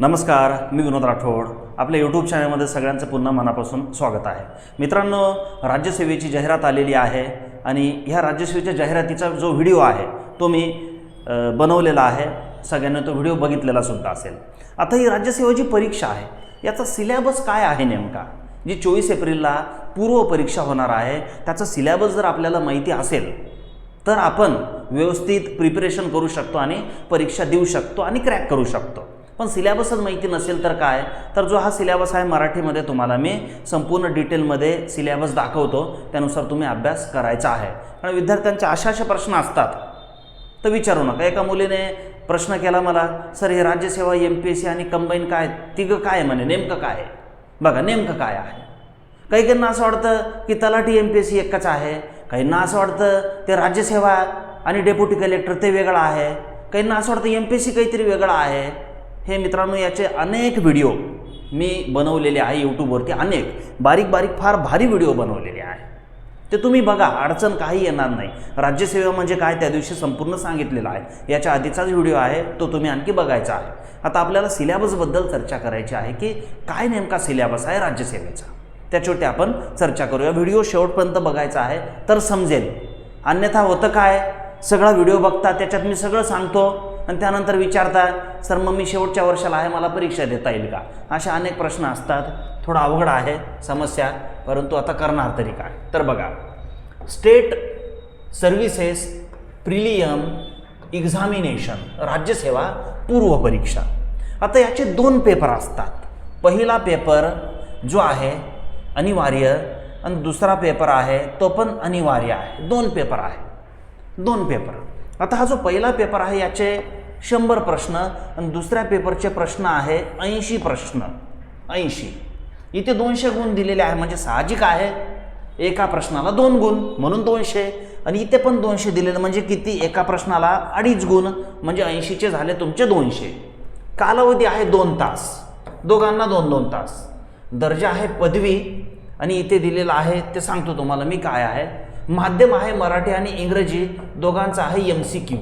नमस्कार मी विनोद राठोड. आपल्या यूट्यूब चॅनलमध्ये सगळ्यांचं पुन्हा मनापासून स्वागत आहे. मित्रांनो राज्यसेवेची जाहिरात आलेली आहे आणि ह्या राज्यसेवेच्या जाहिरातीचा जो व्हिडिओ आहे तो मी बनवलेला आहे. सगळ्यांनी तो व्हिडिओ बघितलेला सुद्धा असेल. आता ही राज्यसेवेची परीक्षा आहे. याचा सिलॅबस काय आहे नेमका? जी चोवीस एप्रिलला पूर्व परीक्षा होणार आहे त्याचा सिलॅबस जर आपल्याला माहिती असेल तर आपण व्यवस्थित प्रिपरेशन करू शकतो आणि परीक्षा देऊ शकतो आणि क्रॅक करू शकतो. पण सिलॅबसच माहिती नसेल तर काय? तर जो हा सिलॅबस आहे मराठीमध्ये तुम्हाला मी संपूर्ण डिटेलमध्ये सिलॅबस दाखवतो. त्यानुसार तुम्ही अभ्यास करायचा आहे. कारण विद्यार्थ्यांचे अशा असे प्रश्न असतात. तर विचारू नका. एका मुलीने प्रश्न केला मला सर हे राज्यसेवा एम पी एस सी आणि कंबाईन काय? तिघं काय आहे म्हणे? नेमकं काय? आहे बघा नेमकं काय आहे? काही काहींना असं वाटतं की तलाठी एम पी एस सी एकच आहे. काहींना असं वाटतं ते राज्यसेवा आणि डेप्युटी कलेक्टर ते वेगळं आहे. काहींना असं वाटतं एम पी एस सी काहीतरी वेगळं आहे. हे मित्रांनो याचे अनेक व्हिडिओ मी बनवलेले आहे यूट्यूबवरती अनेक. बारीक बारीक फार भारी व्हिडिओ बनवलेले आहे. ते तुम्ही बघा अडचण काही येणार नाही. राज्यसेवा म्हणजे काय त्या दिवशी संपूर्ण सांगितलेलं आहे. याच्या आधीचाच व्हिडिओ आहे तो तुम्ही आणखी बघायचा आहे. आता आपल्याला सिलेबसबद्दल चर्चा करायची आहे की काय नेमका सिलेबस आहे राज्यसेवेचा? त्याच्यावरती आपण चर्चा करूया. व्हिडिओ शेवटपर्यंत बघायचा आहे तर समजेल. अन्यथा होतं काय? सगळा व्हिडिओ बघता त्याच्यात मी सगळं सांगतो. आणि त्यानंतर विचारता सर मग मी शेवटच्या वर्षाला आहे मला परीक्षा देता येईल का? असे अनेक प्रश्न असतात. थोडा अवघड आहे समस्या परंतु आता करणार तरी काय? तर बघा स्टेट सर्व्हिसेस प्रिलियम एक्झामिनेशन राज्यसेवा पूर्व परीक्षा. आता याचे दोन पेपर असतात. पहिला पेपर जो आहे अनिवार्य आणि दुसरा पेपर आहे तो पण अनिवार्य आहे. दोन पेपर आहे. दोन पेपर. आता हा जो पहिला पेपर आहे याचे शंभर प्रश्न आणि दुसऱ्या पेपरचे प्रश्न आहे ऐंशी प्रश्न. ऐंशी. इथे दोनशे गुण दिलेले आहे म्हणजे साहजिक आहे. एका प्रश्नाला दोन गुण म्हणून दोनशे. आणि इथे पण दोनशे दिलेलं म्हणजे किती? एका प्रश्नाला अडीच गुण म्हणजे ऐंशीचे झाले तुमचे दोनशे. कालावधी आहे दोन तास. दोघांना दोन दोन तास. दर्जा आहे पदवी. आणि इथे दिलेलं आहे ते सांगतो तुम्हाला मी काय आहे. माध्यम आहे मराठी आणि इंग्रजी. दोघांचं आहे M C Q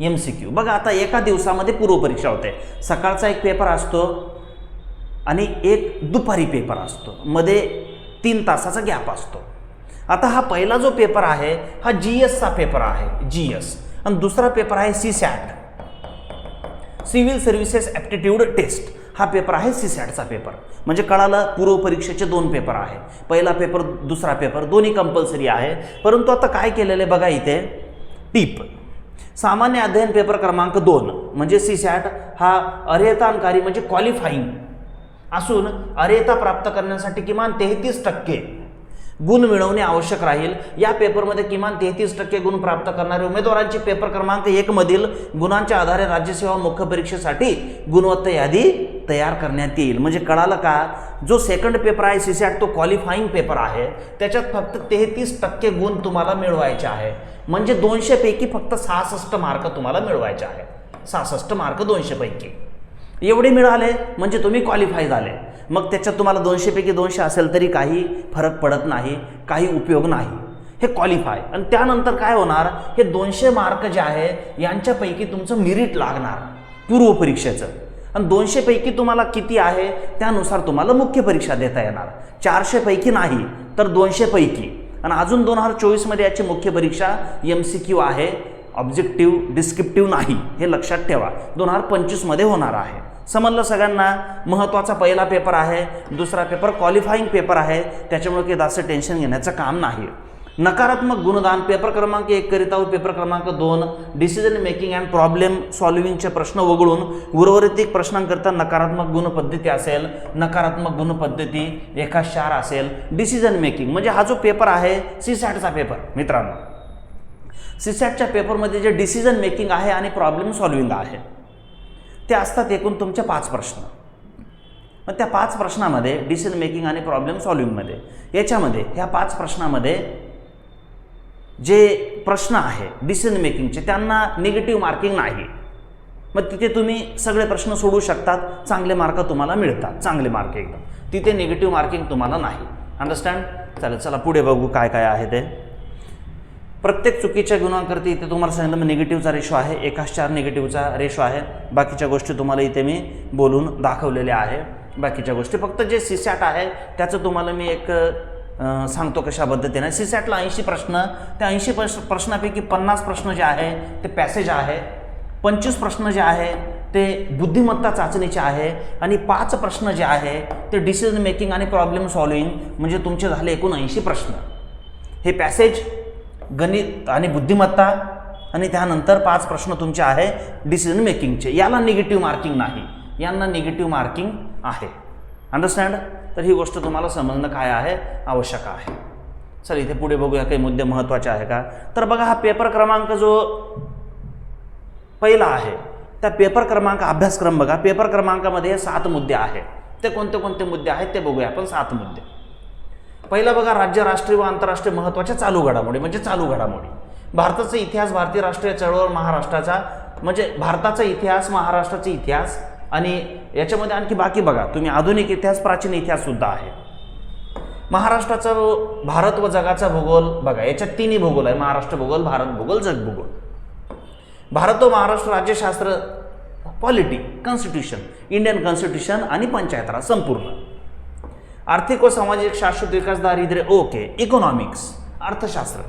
M C Q बघा आता एका दिवसामध्ये पूर्वपरीक्षा होते. सकाळचा एक पेपर असतो आणि एक दुपारी पेपर असतो. मध्ये तीन तासाचा गॅप असतो. आता हा पहिला जो पेपर आहे हा जी एसचा पेपर आहे जी एस आणि दुसरा पेपर आहे C SAT civil services aptitude test हा पेपर आहे सी सॅटचा पेपर म्हणजे कळालं पूर्व परीक्षेचे दोन पेपर आहे. पहिला पेपर दुसरा पेपर दोन्ही कंपल्सरी आहे. परंतु आता काय केलेलं आहे बघा इथे? टीप. सामान्य अध्ययन पेपर क्रमांक दोन म्हणजे सी सॅट हा अर्हतानकारी म्हणजे क्वालिफाईंग असून अर्हता प्राप्त करण्यासाठी किमान तेहतीस टक्के गुण मिळवणे आवश्यक राहील. या पेपरमध्ये किमान तेहतीस टक्के गुण प्राप्त करणाऱ्या उमेदवारांची पेपर क्रमांक एकमधील गुणांच्या आधारे राज्यसेवा मुख्य परीक्षेसाठी गुणवत्ता यादी तयार करण्यात येईल. म्हणजे कळालं का? जो सेकंड पेपर आहे सी सॅट तो क्वालिफाईंग पेपर आहे. त्याच्यात फक्त तेहतीस टक्के गुण तुम्हाला मिळवायचे आहे. म्हणजे दोनशेपैकी फक्त सहासष्ट मार्क तुम्हाला मिळवायचे आहे. सहासष्ट मार्क दोनशेपैकी एवढे मिळाले म्हणजे तुम्ही क्वालिफाय झाले. मग त्याच्यात तुम्हाला दोनशेपैकी दोनशे असेल तरी काही फरक पडत नाही काही उपयोग नाही. हे क्वालिफाय आणि त्यानंतर काय होणार? हे दोनशे मार्क जे आहे यांच्यापैकी तुमचं मिरिट लागणार पूर्व परीक्षेचं. आणि दोनशेपैकी तुम्हाला किती आहे त्यानुसार तुम्हाला मुख्य परीक्षा देता येणार. चारशेपैकी नाही तर दोनशेपैकी. आणि अजून दोन हजार चोवीसमध्ये याची मुख्य परीक्षा एम सी क्यू आहे. ऑब्जेक्टिव्ह डिस्क्रिप्टिव्ह नाही हे लक्षात ठेवा. दोन हजार पंचवीसमध्ये होणार आहे. समजलं सगळ्यांना महत्त्वाचा पहिला पेपर आहे दुसरा पेपर क्वालिफाईंग पेपर आहे त्याच्यामुळे काही जास्त टेन्शन घेण्याचं काम नाही. नकारात्मक गुणदान पेपर क्रमांक एक करिता व पेपर क्रमांक दोन डिसिजन मेकिंग अँड प्रॉब्लेम सॉल्व्हिंगचे प्रश्न वगळून उर्वरित प्रश्नांकरता नकारात्मक गुणपद्धती असेल नकारात्मक गुणपद्धती एका चार असेल डिसिजन मेकिंग म्हणजे हा जो पेपर आहे सी सॅटचा पेपर मित्रांनो. सीसॅटच्या पेपरमध्ये जे डिसिजन मेकिंग आहे आणि प्रॉब्लेम सॉल्विंग आहे ते असतात एकूण तुमचे पाच प्रश्न. मग त्या पाच प्रश्नामध्ये डिसिजन मेकिंग आणि प्रॉब्लेम सॉल्विंगमध्ये याच्यामध्ये ह्या पाच प्रश्नामध्ये जे प्रश्न आहे डिसिजन मेकिंगचे त्यांना निगेटिव्ह मार्किंग नाही. मग तिथे तुम्ही सगळे प्रश्न सोडू शकतात चांगले मार्क तुम्हाला मिळतात चांगले मार्क एकदम. तिथे निगेटिव्ह मार्किंग तुम्हाला नाही. अंडरस्टँड चालेल चला पुढे बघू काय काय आहे ते. प्रत्येक चुकीच्या गुणांकरती इथे तुम्हाला सांगितलं मी निगेटिव्हचा रेशो आहे. एकाच चार निगेटिव्हचा रेशो आहे. बाकीच्या गोष्टी तुम्हाला इथे मी बोलून दाखवलेल्या आहे. बाकीच्या गोष्टी फक्त जे सीसॅट आहे त्याचं तुम्हाला मी एक सांगतो कशा पद्धतीने. सीसॅटला ऐंशी प्रश्न त्या ऐंशी प्रश्न प्रश्नापैकी पन्नास प्रश्न जे आहे ते पॅसेज आहे. पंचवीस प्रश्न जे आहे ते बुद्धिमत्ता चाचणीचे आहे. आणि पाच प्रश्न जे आहे ते डिसिजन मेकिंग आणि प्रॉब्लेम सॉल्विंग म्हणजे तुमचे झाले एकूण ऐंशी प्रश्न. हे पॅसेज गणित आणि बुद्धिमत्ता आणि त्यानंतर पाच प्रश्न तुमचे आहे डिसिजन मेकिंगचे याला निगेटिव्ह मार्किंग नाही. यांना निगेटिव्ह मार्किंग आहे. अंडरस्टँड तर ही गोष्ट तुम्हाला समजणं काय आहे? आवश्यक आहे. चल इथे पुढे बघूया काही मुद्दे महत्त्वाचे आहे का? तर बघा हा पेपर क्रमांक जो पहिला आहे त्या पेपर क्रमांक अभ्यासक्रम बघा. पेपर क्रमांकामध्ये सात मुद्दे आहेत ते कोणते कोणते मुद्दे आहेत ते बघूया आपण सात मुद्दे. पहिला बघा राज्य राष्ट्रीय व आंतरराष्ट्रीय महत्त्वाच्या चालू घडामोडी म्हणजे चालू घडामोडी. भारताचा इतिहास भारतीय राष्ट्रीय चळवळ महाराष्ट्राचा म्हणजे भारताचा इतिहास महाराष्ट्राचा इतिहास आणि याच्यामध्ये आणखी बाकी बघा तुम्ही आधुनिक इतिहास प्राचीन इतिहाससुद्धा आहे. महाराष्ट्राचा भारत व जगाचा भूगोल बघा याच्यात तिन्ही भूगोल आहे महाराष्ट्र भूगोल भारत भूगोल जग भूगोल. भारत व महाराष्ट्र राज्यशास्त्र पॉलिटी कॉन्स्टिट्यूशन इंडियन कॉन्स्टिट्यूशन आणि पंचायत राज संपूर्ण. आर्थिक व सामाजिक शाश्वत विकास दारिद्र्य ओके इकॉनॉमिक्स अर्थशास्त्र.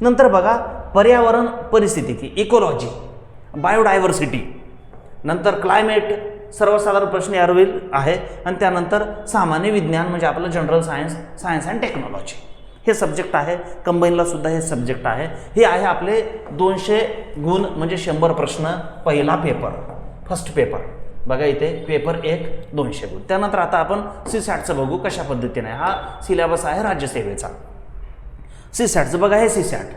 नंतर बघा पर्यावरण परिस्थिती इकोलॉजी बायोडायव्हर्सिटी नंतर क्लायमेट सर्वसाधारण प्रश्न यावरील आहे. आणि त्यानंतर सामान्य विज्ञान म्हणजे आपलं general science science and technology हे सब्जेक्ट आहे. कंबाईनला सुद्धा हे सब्जेक्ट आहे. हे आहे आपले दोनशे गुण म्हणजे शंभर प्रश्न पहिला पेपर फर्स्ट पेपर बघा इथे पेपर एक दोनशे गुण. त्यानंतर आता आपण सी सॅटचं बघू कशा पद्धतीने. हा सिलेबस आहे राज्यसेवेचा. सी सॅटचं बघा हे सी सॅट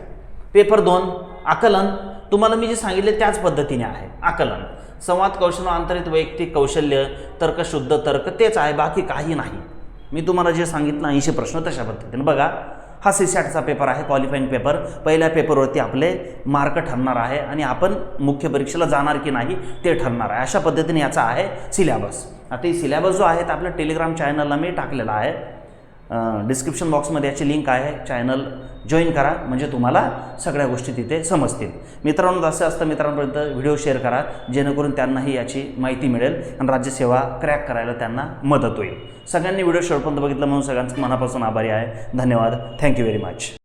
पेपर दोन आकलन. तुम्हाला मी जे सांगितले त्याच पद्धतीने आहे. आकलन. संवाद कौशल्य आंतरित वैयक्तिक कौशल्य तर्कशुद्ध तर्क तेच आहे बाकी काही नाही. मी तुम्हाला जे सांगितलं ऐंशी प्रश्न तशा पद्धतीने. बघा हा सीसॅटचा पेपर आहे क्वालिफाईंग पेपर पहिल्या पेपरवरती आपले मार्क ठरणार आहे आणि आपण मुख्य परीक्षेला जाणार की नाही ते ठरणार आहे. अशा पद्धतीने याचा आहे सिलॅबस आता सिलॅबस जो आहे तो आपल्या टेलिग्राम चॅनलला मी टाकलेला आहे. डिस्क्रिप्शन बॉक्समध्ये याची लिंक आहे. चॅनल जॉईन करा. म्हणजे तुम्हाला सगळ्या गोष्टी तिथे समजतील. मित्रांनो असं असतं मित्रांपर्यंत व्हिडिओ शेअर करा. जेणेकरून त्यांनाही याची माहिती मिळेल आणि राज्यसेवा क्रॅक करायला त्यांना मदत होईल. सगळ्यांनी व्हिडिओ शेवटपर्यंत बघितलं म्हणून सगळ्यांचं मनापासून आभारी आहे. धन्यवाद. Thank you very much